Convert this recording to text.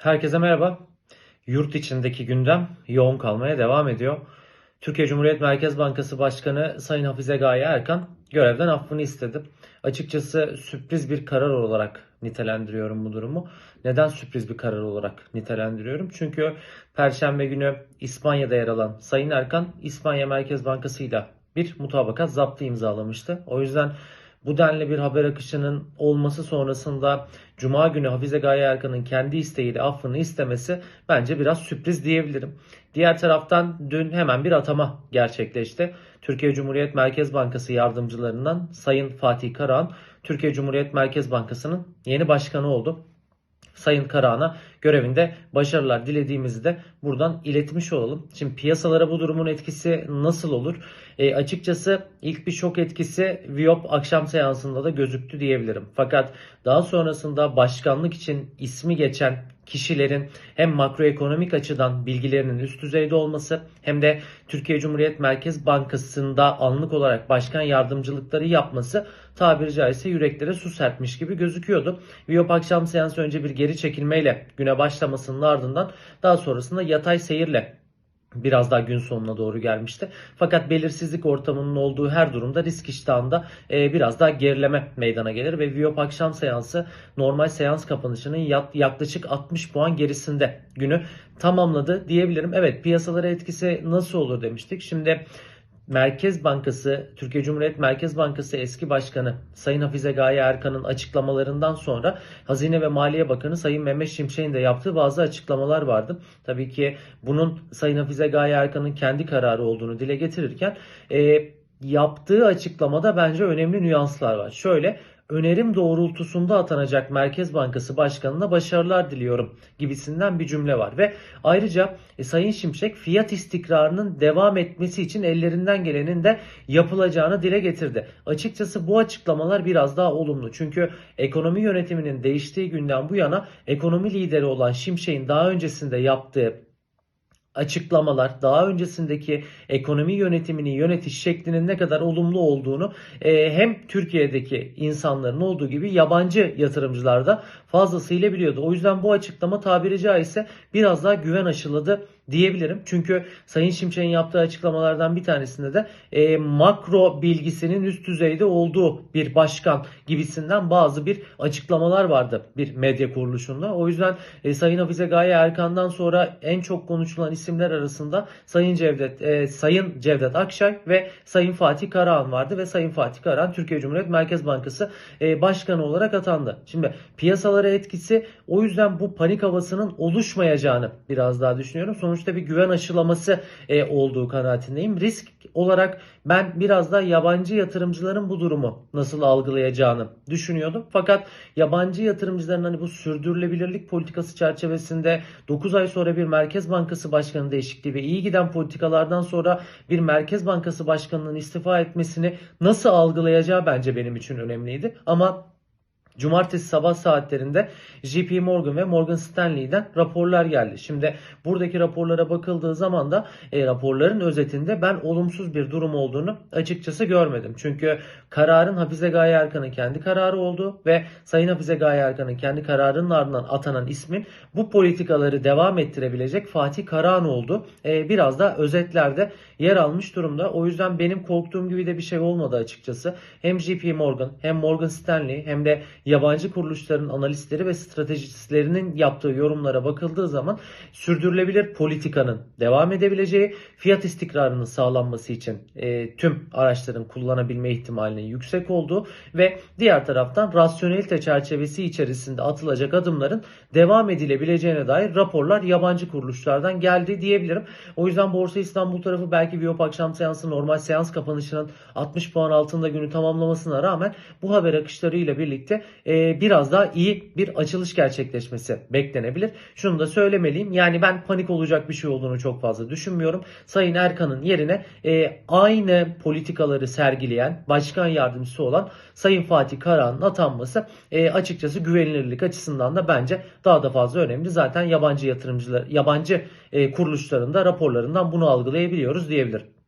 Herkese merhaba. Yurt içindeki gündem yoğun kalmaya devam ediyor. Türkiye Cumhuriyet Merkez Bankası Başkanı Sayın Hafize Gaye Erkan görevden affını istedi. Açıkçası sürpriz bir karar olarak nitelendiriyorum bu durumu. Neden sürpriz bir karar olarak nitelendiriyorum? Çünkü Perşembe günü İspanya'da yer alan Sayın Erkan İspanya Merkez Bankası ile bir mutabakat zaptı imzalamıştı. O yüzden bu denli bir haber akışının olması sonrasında Cuma günü Hafize Gaye Erkan'ın kendi isteğiyle affını istemesi bence biraz sürpriz diyebilirim. Diğer taraftan dün hemen bir atama gerçekleşti. Türkiye Cumhuriyet Merkez Bankası yardımcılarından Sayın Fatih Karahan, Türkiye Cumhuriyet Merkez Bankası'nın yeni başkanı oldu. Sayın Karahan'a görevinde başarılar dilediğimizi de buradan iletmiş olalım. Şimdi piyasalara bu durumun etkisi nasıl olur? E, açıkçası ilk bir şok etkisi Viyop akşam seansında da gözüktü diyebilirim. Fakat daha sonrasında başkanlık için ismi geçen kişilerin hem makroekonomik açıdan bilgilerinin üst düzeyde olması hem de Türkiye Cumhuriyet Merkez Bankası'nda anlık olarak başkan yardımcılıkları yapması tabiri caizse yüreklere su serpmiş gibi gözüküyordu. Viyop akşam seansı önce bir geri çekilmeyle güne başlamasının ardından daha sonrasında yatay seyirle biraz daha gün sonuna doğru gelmişti. Fakat belirsizlik ortamının olduğu her durumda risk iştahında e, biraz daha gerileme meydana gelir ve Viyop akşam seansı normal seans kapanışının yak- yaklaşık 60 puan gerisinde günü tamamladı diyebilirim. Evet piyasalara etkisi nasıl olur demiştik. Şimdi Merkez Bankası, Türkiye Cumhuriyet Merkez Bankası eski başkanı Sayın Hafize Gaye Erkan'ın açıklamalarından sonra Hazine ve Maliye Bakanı Sayın Mehmet Şimşek'in de yaptığı bazı açıklamalar vardı. Tabii ki bunun Sayın Hafize Gaye Erkan'ın kendi kararı olduğunu dile getirirken e, yaptığı açıklamada bence önemli nüanslar var. Şöyle önerim doğrultusunda atanacak Merkez Bankası Başkanı'na başarılar diliyorum gibisinden bir cümle var ve ayrıca e, Sayın Şimşek fiyat istikrarının devam etmesi için ellerinden gelenin de yapılacağını dile getirdi. Açıkçası bu açıklamalar biraz daha olumlu. Çünkü ekonomi yönetiminin değiştiği günden bu yana ekonomi lideri olan Şimşek'in daha öncesinde yaptığı açıklamalar, daha öncesindeki ekonomi yönetimini yönetiş şeklinin ne kadar olumlu olduğunu e, hem Türkiye'deki insanların olduğu gibi yabancı yatırımcılar da fazlasıyla biliyordu. O yüzden bu açıklama tabiri caizse biraz daha güven aşıladı diyebilirim. Çünkü Sayın Şimşek'in yaptığı açıklamalardan bir tanesinde de e, makro bilgisinin üst düzeyde olduğu bir başkan gibisinden bazı bir açıklamalar vardı bir medya kuruluşunda. O yüzden e, Sayın Hafize Gaye Erkan'dan sonra en çok konuşulan isimler arasında Sayın Cevdet e, Sayın Cevdet Akşay ve Sayın Fatih Karahan vardı ve Sayın Fatih Karahan Türkiye Cumhuriyet Merkez Bankası e, başkanı olarak atandı. Şimdi piyasalara etkisi o yüzden bu panik havasının oluşmayacağını biraz daha düşünüyorum. Sonuçta bir güven aşılaması e, olduğu kanaatindeyim. Risk olarak ben biraz daha yabancı yatırımcıların bu durumu nasıl algılayacağını düşünüyordum. Fakat yabancı yatırımcıların hani bu sürdürülebilirlik politikası çerçevesinde 9 ay sonra bir Merkez Bankası Başkanı değişikliği ve iyi giden politikalardan sonra bir Merkez Bankası Başkanı'nın istifa etmesini nasıl algılayacağı bence benim için önemliydi. Ama Cumartesi sabah saatlerinde JP Morgan ve Morgan Stanley'den raporlar geldi. Şimdi buradaki raporlara bakıldığı zaman da e, raporların özetinde ben olumsuz bir durum olduğunu açıkçası görmedim. Çünkü kararın Hafize Gaye Erkan'ın kendi kararı oldu ve Sayın Hafize Gaye Erkan'ın kendi kararının ardından atanan ismin bu politikaları devam ettirebilecek Fatih Karahan oldu. E, biraz da özetlerde yer almış durumda. O yüzden benim korktuğum gibi de bir şey olmadı açıkçası. Hem JP Morgan hem Morgan Stanley hem de yabancı kuruluşların analistleri ve stratejistlerinin yaptığı yorumlara bakıldığı zaman sürdürülebilir politikanın devam edebileceği, fiyat istikrarının sağlanması için e, tüm araçların kullanabilme ihtimalinin yüksek olduğu ve diğer taraftan rasyonelite çerçevesi içerisinde atılacak adımların devam edilebileceğine dair raporlar yabancı kuruluşlardan geldi diyebilirim. O yüzden Borsa İstanbul tarafı belki Viyop akşam seansı normal seans kapanışının 60 puan altında günü tamamlamasına rağmen bu haber akışlarıyla birlikte e, biraz daha iyi bir açılış gerçekleşmesi beklenebilir. Şunu da söylemeliyim. Yani ben panik olacak bir şey olduğunu çok fazla düşünmüyorum. Sayın Erkan'ın yerine e, aynı politikaları sergileyen başkan yardımcısı olan Sayın Fatih Karahan'ın atanması e, açıkçası güvenilirlik açısından da bence daha da fazla önemli. Zaten yabancı yatırımcılar, yabancı e, kuruluşların da raporlarından bunu algılayabiliyoruz diyebilirim.